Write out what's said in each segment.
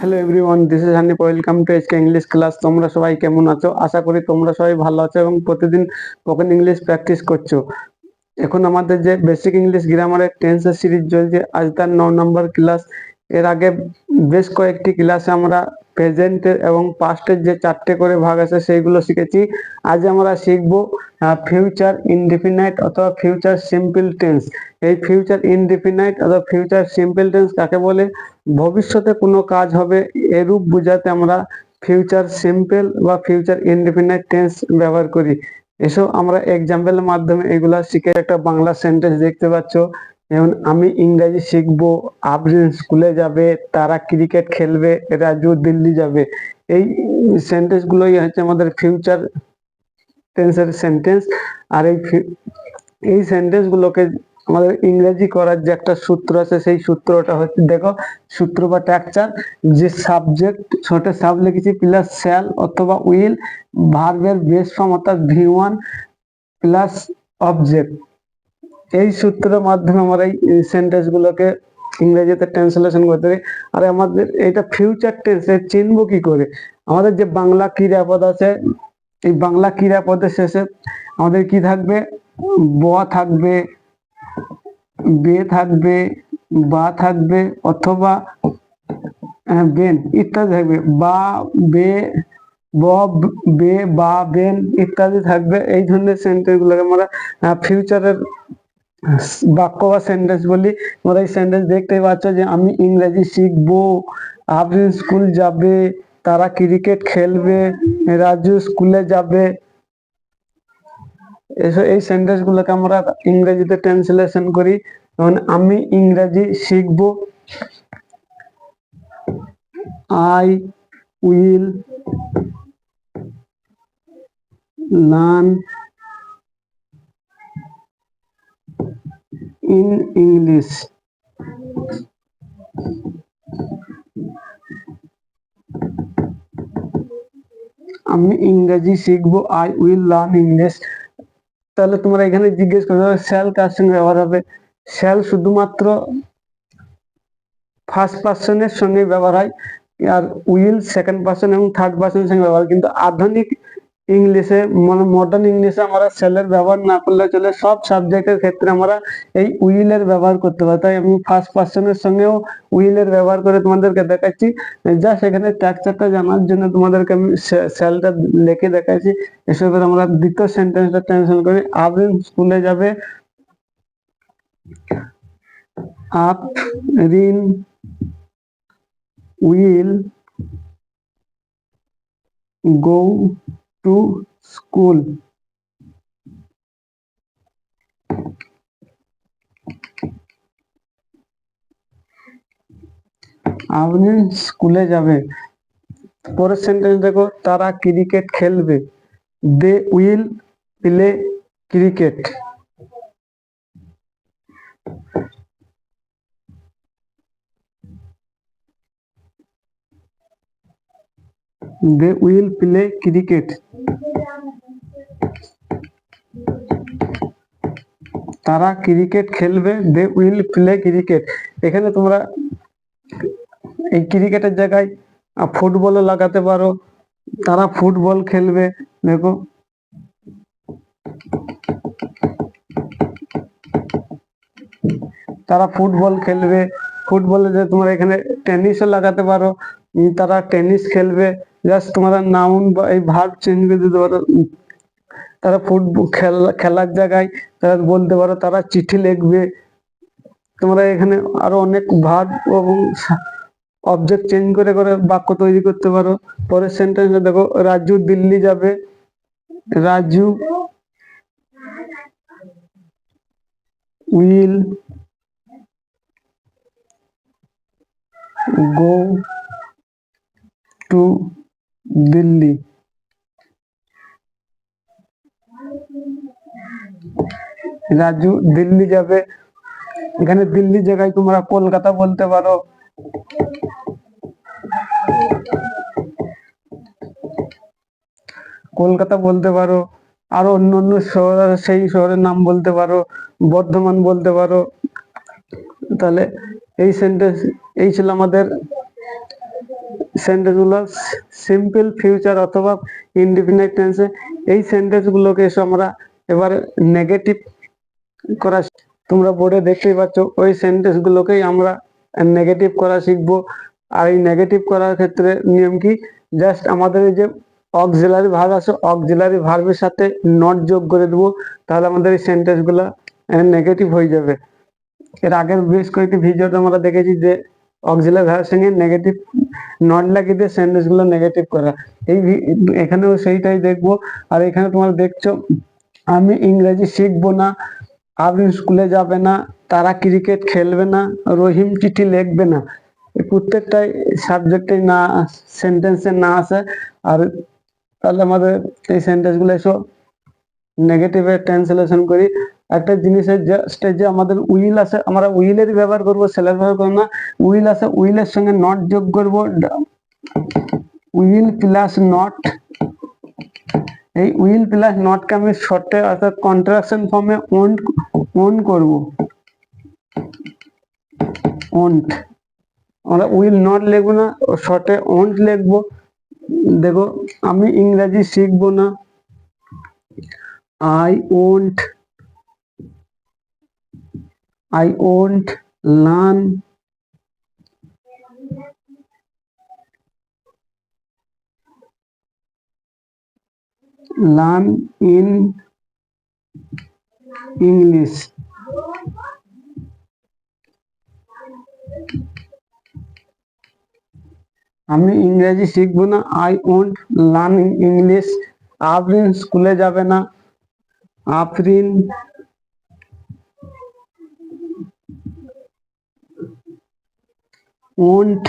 Hello everyone this is Hanif welcome to SK English class তোমরা সবাই কেমন আছো? আশা করি তোমরা সবাই ভালো আছো এবং প্রতিদিন স্পোকেন ইংলিশ প্র্যাকটিস করছ। এখন আমাদের যে বেসিক ইংলিশ গ্রামারের টেন্সের সিরিজ চলছে, আজ তার ন নম্বর ক্লাস এর আগে বেশ কয়েকটি ক্লাসে আমরা প্রেজেন্টের এবং পাস্টের যে চারটে করে ভাগ আছে সেইগুলো শিখেছি। আজ আমরা শিখব ফিউচার ইনডিফিনাইট অথবা ফিউচার সিম্পল টেন্স এই ফিউচার ইনডিফিনাইট অথবা ফিউচার সিম্পল টেন্স কাকে বলে? ভবিষ্যতে কোনো কাজ হবে এরূপ বোঝাতে আমরা ফিউচার সিম্পল বা ফিউচার ইনডিফিনাইট টেন্স ব্যবহার করি। এসব আমরা এক্সাম্পলের মাধ্যমে এগুলা শিখে একটা বাংলা সেন্টেন্স দেখতে পাচ্ছ। যেমন আমি ইংরাজি শিখব আবরিন স্কুলে যাবে, তারা ক্রিকেট খেলবে, রাজু দিল্লি যাবে। এই সেন্টেন্স গুলোই হচ্ছে আমাদের ফিউচার টেন্সের সেন্টেন্স আর এই এই সেন্টেন্স গুলোকে আমাদের ইংরেজি করার যে একটা সূত্র আছে, সেই সূত্রটা হচ্ছে, দেখো, সূত্র বা ট্যাকচার যে সাবজেক্ট ছোট সাব লিখেছি প্লাস শ্যাল অথবা উইল ভার্বের বেস ফর্ম অর্থাৎ ভি ওয়ান প্লাস অবজেক্ট এই সূত্রের মাধ্যমে আমরা এই সেন্টেন্স গুলোকে ইংরেজিতে ট্রান্সলেশন করতে পারি। আর আমাদের এটা ফিউচার টেন্স চিনব কি করে? আমাদের যে বাংলা ক্রিয়াপদ আছে, এই বাংলা ক্রিয়াপদের শেষে আমাদের কি থাকবে? ব থাকবে, বে থাকবে, বা থাকবে, অথবা বেন ইত্যাদি থাকবে। বা, বে, ব, ব- বে, বেন ইত্যাদি থাকবে। এই ধরনের সেন্টেন্স গুলোকে আমরা ফিউচারের বাক্য বা সেন্টেন্স বলি, তোমরা এই সেন্টেন্স দেখতেই পাচ্ছ যে আমি ইংরেজি শিখব আবরিন স্কুল যাবে, তারা ক্রিকেট খেলবে, রাজু স্কুলে যাবে। এসব এই সেন্টেন্স গুলোকে আমরা ইংরেজিতে ট্রান্সলেশন করি। যেমন, আমি ইংরেজি শিখব। I will learn in English আমি ইংরেজি শিখব আই উইল লার্ন ইংলিশ তাহলে তোমরা এখানে জিজ্ঞেস করবে শ্যাল কার সঙ্গে ব্যবহার হবে? শ্যাল শুধুমাত্র ফার্স্ট পার্সনের সঙ্গে ব্যবহার হয়, আর উইল সেকেন্ড পার্সন এবং থার্ড পার্সনের সঙ্গে ব্যবহার। কিন্তু আধুনিক ইংলিশে মানে মডার্ন ইংলিশে আমরা সেলের ব্যবহার না করলে চলে, সব সাবজেক্টের ক্ষেত্রে আমরা এই উইলের ব্যবহার করতে পারি। তাই আমি ফার্স্ট পার্সনের সঙ্গেও উইলের ব্যবহার করে তোমাদেরকে দেখাচ্ছি। যা সেখানে স্ট্রাকচারটা জানার জন্য তোমাদেরকে আমি সেলটা লিখে দেখাচ্ছি। এসবের আমরা দ্বিতীয় সেন্টেন্সটা ট্রান্সলেশন করি। আবরিন স্কুলে যাবে। Afrin will go to school. আপনি স্কুলে যাবে। পরের সেন্টেন্স দেখো, তারা ক্রিকেট খেলবে। They will play cricket they will play cricket তারা ক্রিকেট খেলবে দে উইল প্লে ক্রিকেট এখানে তোমরা এই ক্রিকেটের জায়গায় ফুটবলও লাগাতে পারো। তারা ফুটবল খেলবে, দেখো। তারা ফুটবল খেলবে। ফুটবলে যে তোমরা এখানে টেনিসও লাগাতে পারো। তারা টেনিস খেলবে। জাস্ট তোমরা নাউন বা এই ভার্ব চেঞ্জ করে দিতে পারো। তারা ফুটবল খেলা, খেলার জায়গায় তারা বলতে পারো, তারা চিঠি লিখবে। তোমরা এখানে আরও অনেক ভার্ব এবং অবজেক্ট চেঞ্জ করে করে বাক্য তৈরি করতে পারো। পরের সেন্টেন্সে দেখো, রাজু দিল্লি যাবে। Raju will go to Delhi. Raju, Delhi যাবে। এখানে দিল্লি জায়গায় তোমরা কলকাতা বলতে পারো। কলকাতা বলতে পারো। আরও অন্য অন্য শহর সেই শহরের নাম বলতে পারো। বর্ধমান বলতে পারো। তাহলে এই সেন্টেন্স এই ছিল আমাদের সেন্টেন্সগুলো সিম্পল ফিউচার অথবা ইনডিফিনাইট টেন্সে এই সেন্টেন্সগুলোকে এসে আমরা এবার নেগেটিভ করা তোমরা বোর্ডে দেখতেই পাচ্ছ, ওই সেন্টেন্সগুলোকেই আমরা নেগেটিভ করা শিখব। আর এই নেগেটিভ করার ক্ষেত্রে নিয়ম কি? জাস্ট আমাদের এই যে অক্সিলারি ভার্ব আছে অক্সিলারি ভার্বের সাথে নট যোগ করে দেবো, তাহলে আমাদের এই সেন্টেন্সগুলো নেগেটিভ হয়ে যাবে। এর আগের বেশ কয়েকটি ভিডিওতে আমরা দেখেছি যে অক্সিলারি ভার্বের সঙ্গে নেগেটিভ নট লাগিয়ে সেন্টেন্সগুলো নেগেটিভ করা। এই এখানেও সেইটাই দেখব। আর এখানে তোমার দেখছ, আমি ইংরেজি শিখব না, আপনি স্কুলে যাবে না, তারা ক্রিকেট খেলবে না, রহিম চিঠি লিখবে না। প্রত্যেকটাই সাবজেক্টে না সেন্টেন্সে না আসে আর তাহলে আমাদের এই সেন্টেন্সগুলো এসব নেগেটিভে ট্রান্সলেশন করি। একটা জিনিসের যে আমাদের উইল আছে, আমরা উইলের ব্যবহার করব, সেলের ব্যবহার করব না। উইল আছে, উইলের সঙ্গে নট যোগ করব। উইল প্লাস নট এই উইল প্লাস নটকে আমি শর্টে অর্থাৎ কন্ট্রাকশন ফর্মে ওন ওন করব। ওন্ট আমরা উইল নট লিখব না শর্টে ওন্ট লিখব। দেখো, আমি ইংরেজি শিখব না। I won't I won't learn. Learn in English. আমি ইংরেজি শিখব না। I won't learn English Afrin স্কুলে যাবে না। Afrin won't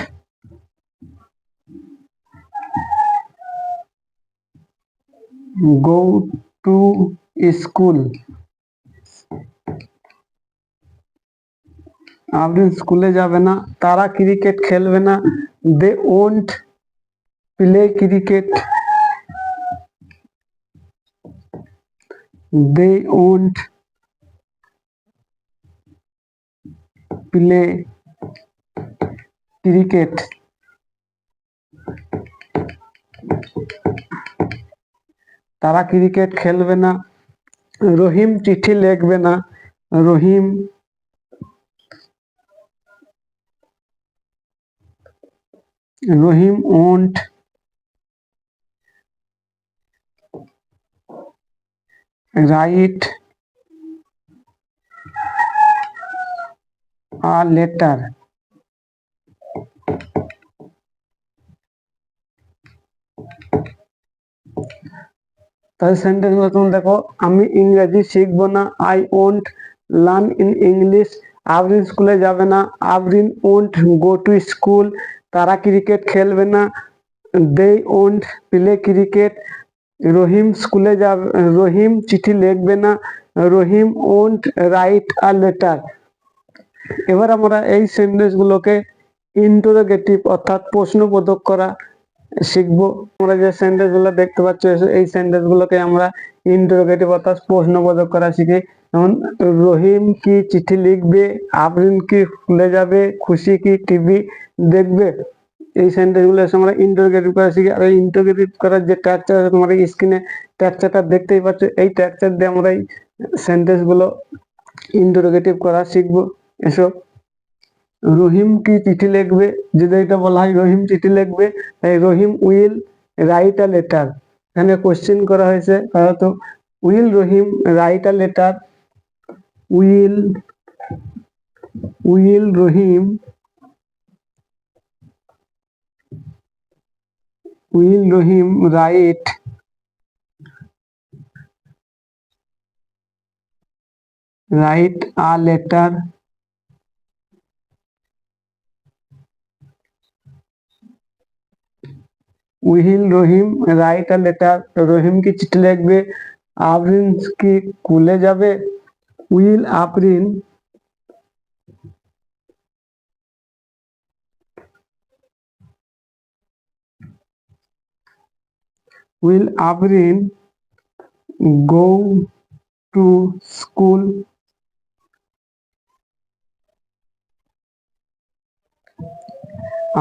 go to school. আপনি স্কুলে যাবে না তারা ক্রিকেট খেলবে না they won't play cricket they won't play cricket. তারা ক্রিকেট খেলবে না। রহিম চিঠি লিখবে না। Rahim Rahim won't. Write a letter. তাহলে সেন্টেন্সগুলো তুমি দেখো, আমি ইংরেজি শিখব না I won't learn in English Abrin স্কুলে যাবে না Abrin won't go to school তারা ক্রিকেট খেলবে না they won't play cricket Rahim স্কুলে যাবে, রহিম চিঠি লিখবে না, Rahim won't write a letter এবার আমরা এই সেন্টেন্স গুলোকে ইন্টারোগেটিভ অর্থাৎ প্রশ্নবোধক করা শিখব। আমরা যে সেন্টেন্সগুলো দেখতে পাচ্ছ, এই সেন্টেন্স গুলোকে আমরা ইন্টারোগেটিভ অর্থাৎ প্রশ্নবোধক করা শিখি। যেমন, রহিম কি চিঠি লিখবে? আফরিন কি স্কুলে যাবে? খুশি কি টিভি দেখবে? এই সেন্টেন্সগুলো এসে আমরা ইন্টারোগেটিভ করা শিখি। আর ইন্টারোগেটিভ করার যে ট্যাকচার তোমার স্ক্রিনে ট্যাকচারটা দেখতেই পাচ্ছ। এই ট্যাকচার দিয়ে আমরা এই সেন্টেন্সগুলো ইন্টারোগেটিভ করা শিখব। এসব রহিম কি চিঠি লিখবে? যদি এটা বলা হয় রহিম চিঠি লিখবে, তাই Rahim will write a letter. এখানে কোশ্চেন করা হয়েছে হয়তো will Rahim write a letter. Will will Rahim will Rahim write write a letter. Will Rahim write a letter. Rahim কি চিঠি লিখবে আফরিন কি স্কুলে যাবে? Will Afrin will Afrin go to school.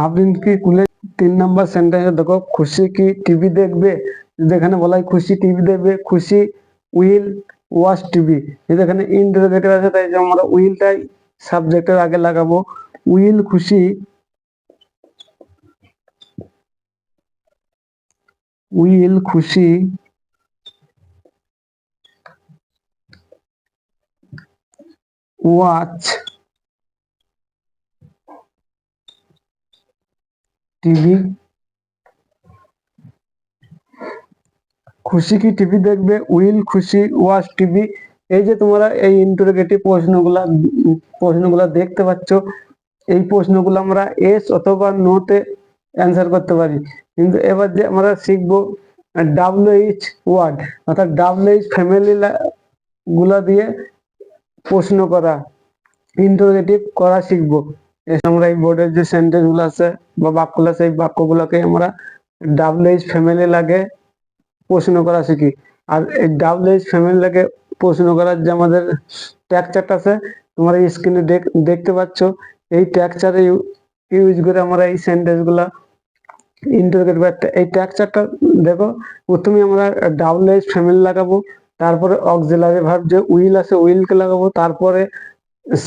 Afrin কি স্কুলে তিন নম্বর সেন্টেন্সে দেখো, খুশি কি টিভি দেখবে? যেখানে বলা হয় খুশি টিভি দেখবে, খুশি উইল ওয়াচ টিভি যেখানে ইন্টারোগেটিভ আছে, তাই আমরা উইলটাই সাবজেক্টের আগে লাগাবো। উইল খুশি উইল খুশি ওয়াচ টিভি। খুশি কি টিভি দেখবে? Will Khushi watch TV. এই যে তোমরা এই ইন্টারোগেটিভ প্রশ্নগুলা প্রশ্নগুলা দেখতে পাচ্ছ, এই প্রশ্নগুলো আমরা এস অথবা নো তে অ্যান্সার করতে পারি। কিন্তু এবার যে আমরা শিখব ডাব্লিউএইচ ওয়ার্ড অর্থাৎ ডাব্লিউএইচ ফ্যামিলি গুলা দিয়ে প্রশ্ন করা ইন্টারোগেটিভ করা শিখব। আমরা এই বোর্ডের যে সেন্টেন্সগুলো আছে বা বাক্যগুলো আছে, এই বাক্যগুলোকে আমরা ডাব্লিউএইচ ফ্যামিলি লাগে প্রশ্ন করা শিখি। আর এই ডাব্লিউএইচ ফ্যামিলি লাগে প্রশ্ন করার যে আমাদের ট্যাকচারটা আছে, তোমরা স্ক্রিনে দেখতে পাচ্ছ, এই ট্যাকচার ইউজ করে আমরা এই সেন্টেন্সগুলা ইন্টারোগেটিভ একটা এই ট্যাকচারটা দেখো, প্রথমে আমরা ডাব্লিউএইচ ফ্যামিলি লাগাবো, তারপরে অক্সিলারি ভার্ব যে উইল আছে উইলকে লাগাবো, তারপরে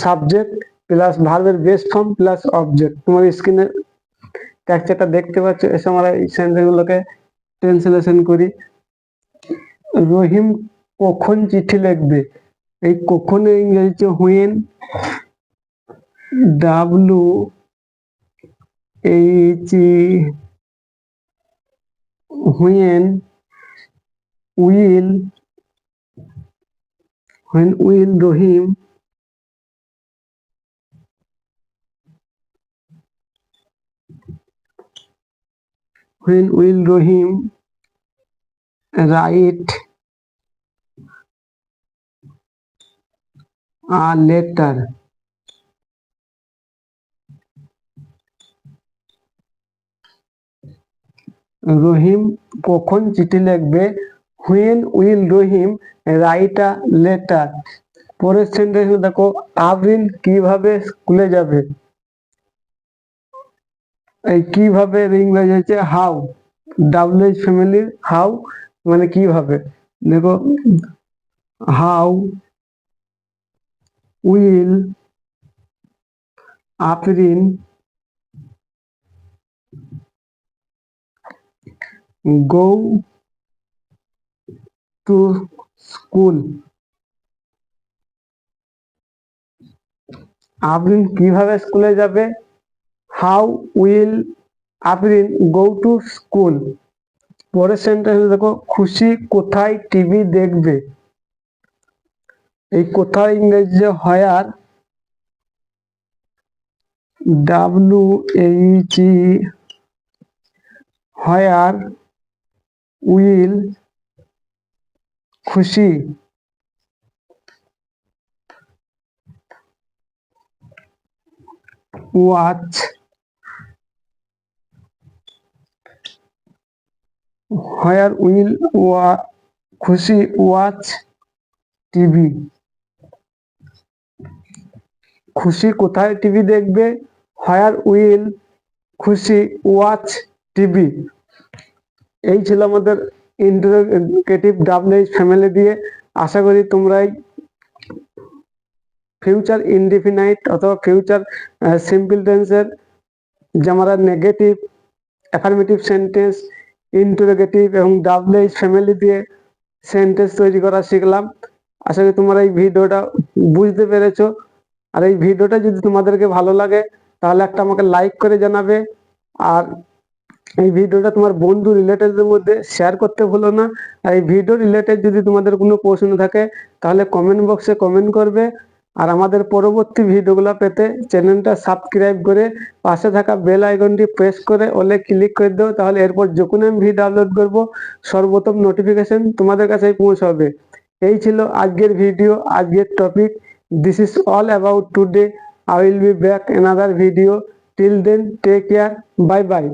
সাবজেক্ট প্লাস ভার্বের বেস ফর্ম প্লাস অবজেক্ট তোমার স্ক্রিনে ট্যাকচারটা দেখতে পাচ্ছ, এসে আমরা এই সেন্টেন্স গুলোকে ট্রান্সলেশন করি। রহিম কখন চিঠি লিখবে? এই কখন ইংরেজিতে when W H when will when will Rahim when will Rohim write a letter? রহিম কখন চিঠি লিখবে? When will Rahim write a letter পরের সেন্টেন্স দেখো আবরিন কীভাবে স্কুলে যাবে? এই কীভাবে ইংরেজি হচ্ছে হাউ ডাব্লিউএইচ ফ্যামিলির হাউ মানে কীভাবে? দেখো how will Afrin go to school Abrin কীভাবে স্কুলে যাবে? How will Afrin go to school? পরের সেন্টেন্স দেখো, খুশি কোথায় টিভি দেখবে? এই কোথায় ইংরেজি where W H where will Khushi? Watch where will ওয়া খুশি ওয়াচ টিভি খুশি কোথায় টিভি দেখবে? Where will Khushi watch TV এই ছিল আমাদের ইন্টারোগেটিভ ডাবলএইচ ফ্যামিলি দিয়ে। আশা করি তোমরাই ফিউচার ইনডিফিনাইট অথবা ফিউচার সিম্পল টেন্সের যে আমরা নেগেটিভ অ্যাফার্মেটিভ সেন্টেন্স ইন্টারোগেটিভ এবং ডাবলএইচ ফ্যামিলি দিয়ে সেন্টেন্স তৈরি করা শিখলাম। আশা করি তোমরা এই ভিডিওটা বুঝতে পেরেছ। আর এই ভিডিওটা যদি তোমাদেরকে ভালো লাগে, তাহলে একটা আমাকে লাইক করে জানাবে। আর এই ভিডিওটা তোমার বন্ধু রিলেটেডদের মধ্যে শেয়ার করতে ভুলো না। আর এই ভিডিও রিলেটেড যদি তোমাদের কোনো প্রশ্ন থাকে, তাহলে কমেন্ট বক্সে কমেন্ট করবে। আর আমাদের পরবর্তী ভিডিওগুলো পেতে চ্যানেলটা সাবস্ক্রাইব করে পাশে থাকা বেল আইকনটি প্রেস করে ওলে ক্লিক করে দাও, তাহলে এরপর যখন আমি ভিডিও আপলোড করব, সর্বপ্রথম নোটিফিকেশন তোমাদের কাছে পৌঁছাবে। এই ছিল আজকের ভিডিও, আজকের topic this is all about today I will be back another video till then take care bye bye